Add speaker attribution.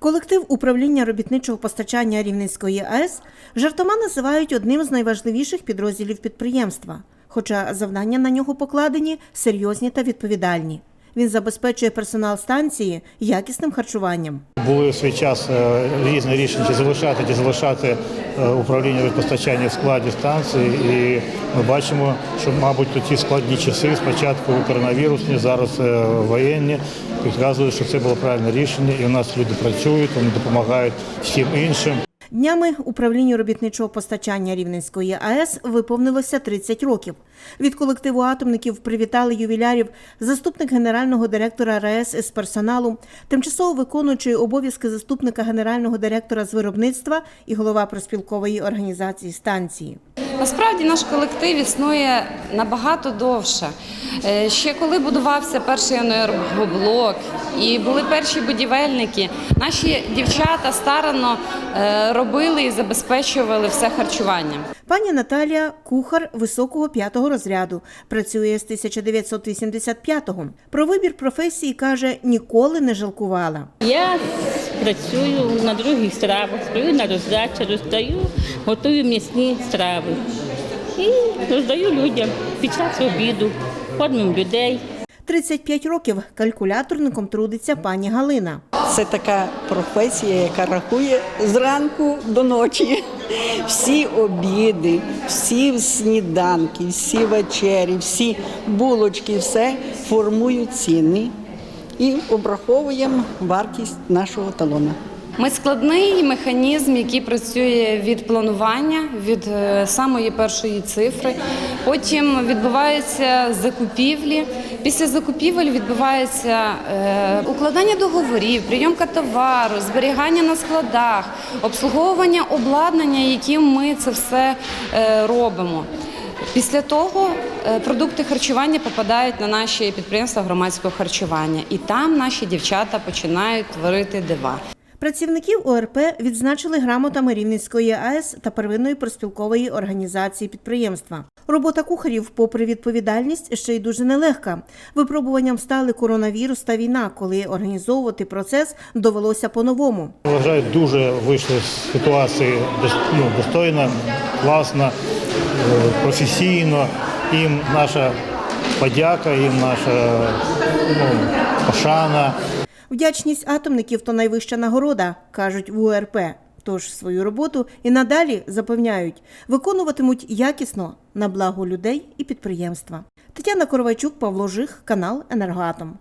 Speaker 1: Колектив управління робітничого постачання Рівненської АЕС жартома називають одним з найважливіших підрозділів підприємства, хоча завдання на нього покладені серйозні та відповідальні. Він забезпечує персонал станції якісним харчуванням.
Speaker 2: Були в свій час е, різні рішення, чи залишати, чи залишати е, управління постачання в складі станції. І ми бачимо, що, мабуть, ті складні часи, спочатку коронавірусні, зараз е, воєнні, підказують, що це було правильне рішення, і у нас люди працюють, вони допомагають всім іншим.
Speaker 1: Днями управлінню робітничого постачання Рівненської АЕС виповнилося 30 років. Від колективу атомників привітали ювілярів заступник генерального директора РАЕС із персоналу, тимчасово виконуючий обов'язки заступника генерального директора з виробництва і голова проспілкової організації станції.
Speaker 3: Насправді наш колектив існує набагато довше. Е, Ще коли будувався перший енергоблок і були перші будівельники, наші дівчата старано е, робили і забезпечували все харчування.
Speaker 1: Пані Наталія кухар високого п'ятого розряду, працює з 1985-го. Про вибір професії каже, ніколи не жалкувала.
Speaker 4: Я працюю на других стравах, стою на роздачі, роздаю, готую м'ясні страви і роздаю людям під час обіду, кормимо людей.
Speaker 1: 35 років калькуляторником трудиться пані Галина.
Speaker 5: Це така професія, яка рахує зранку до ночі. Всі обіди, всі сніданки, всі вечері, всі булочки, все формують ціни і обраховуємо вартість нашого талона.
Speaker 3: Ми складний механізм, який працює від планування, від е, самої першої цифри. Потім відбуваються закупівлі. Після закупівель відбувається е, укладання договорів, прийомка товару, зберігання на складах, обслуговування обладнання, яким ми це все е, робимо. Після того е, продукти харчування попадають на наші підприємства громадського харчування, і там наші дівчата починають творити дива.
Speaker 1: Працівників ОРП відзначили грамотами Рівненської АЕС та первинної проспілкової організації підприємства. Робота кухарів, попри відповідальність, ще й дуже нелегка. Випробуванням стали коронавірус та війна, коли організовувати процес довелося по-новому.
Speaker 2: Вважаю, дуже вийшли з ситуації ну, достойно, класно, професійно. Їм наша подяка, їм наша ну, пошана.
Speaker 1: Вдячність атомників то найвища нагорода, кажуть в УРП. Тож свою роботу і надалі запевняють, виконуватимуть якісно на благо людей і підприємства. Тетяна Коровайчук, Павло Жих, канал Енергоатом.